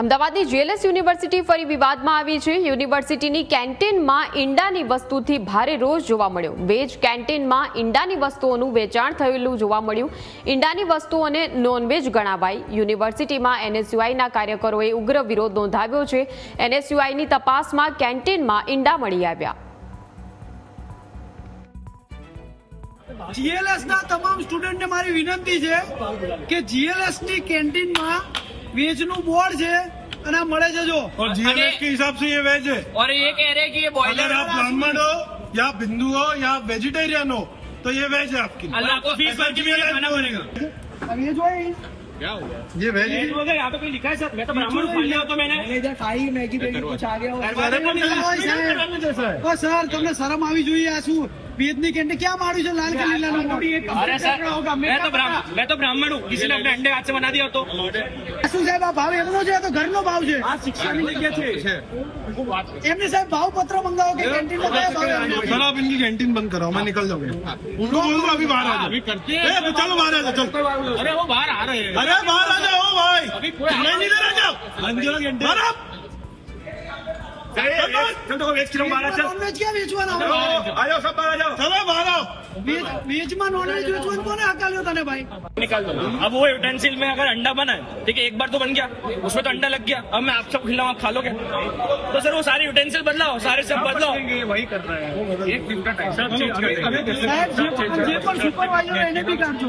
અમદાવાદની GLS university ફરી વિવાદમાં આવી છે. યુનિવર્સિટીની કેન્ટીનમાં ઈંડાની વસ્તુથી ભારે રોષ જોવા મળ્યો. વેજ કેન્ટીનમાં ઈંડાની વસ્તુઓનું વેચાણ થયેલું જોવા મળ્યું. ઈંડાની વસ્તુઓને નોનવેજ ગણાવાય. યુનિવર્સિટીમાં એનએસયુઆઈના કાર્યકરોએ ઉગ્ર વિરોધ નોંધાવ્યો છે. એનએસયુઆઈની તપાસમાં કેન્ટીનમાં ઈંડા મળી આવ્યા. જીએલએસ ના તમામ સ્ટુડન્ટને મારી વિનંતી છે કે જીએલએસની કેન્ટીનમાં વેજ નું બોર્ડ છે અને આ મળે છે જો और जीएलएस के हिसाब से ये वेज है और ये कह रहे हैं कि ये बॉयलर अगर आप ब्राह्मण हो या बिंदु हो या वेजिटेरियन हो तो ये वेज है आपकी अल्लाह को फीस भर के भी ये खाना पड़ेगा अब ये जो है ये वेज है वगैरह यहाँ पे कोई लिखा है सर मैं तो ब्राह्मण खा लिया तो मैंने इधर खाई मैगी बेगी कुछ आ गया अरे पण करायला जैसा है ઓ સર તમને શરમ આવી જોઈએ આ શું वेद ने कहने क्या मारू छे लाल का लीला नो अरे सर मैं तो ब्राह्मण मैं तो ब्राह्मण हूं किसी ने अपने अंडे हाथ से बना दिया तो શું સાહેબ આ ભાવ એમનો છે તો ઘરનો ભાવ છે આ શિક્ષાની જગ્યા છે એમને સાહેબ ભાવ પત્ર મંગાવો કે કેન્ટીન में क्या भाव है सर आप इनकी कैंटीन बंद कराओ मैं निकल जाऊंगा उनको बोल दो अभी बाहर आ जाओ करते हैं चलो बाहर आ जाओ चलो अरे वो बाहर आ रहे हैं अरे बाहर आ जाओ भाई मैं नहीं आ जाओ बाहर आप चल तो वेज किलो बारह चल નોનવેજ ક્યાં વેચવાના હોય? आ जाओ सब बाहर आ जाओ चलो बाहर आओ વેજ વેજમાં નોનવેજ વેચવાનું કોને હકાલ્યો તને ભાઈ निकाल दो अब वो यूटेंसिल में अगर अंडा बना है ठीक है एक बार तो बन गया उसमें तो अंडा लग गया अब मैं आप सबको खिलाऊं आप खा लोगे तो सर वो सारे यूटेंसिल बदलाओ सारे सब बदलाओ वही कर रहा है एक दिन का टाइम सब चेंज कर સાહેબ જે પણ જે પણ સુપરવાઇઝર એને બી કાઢજો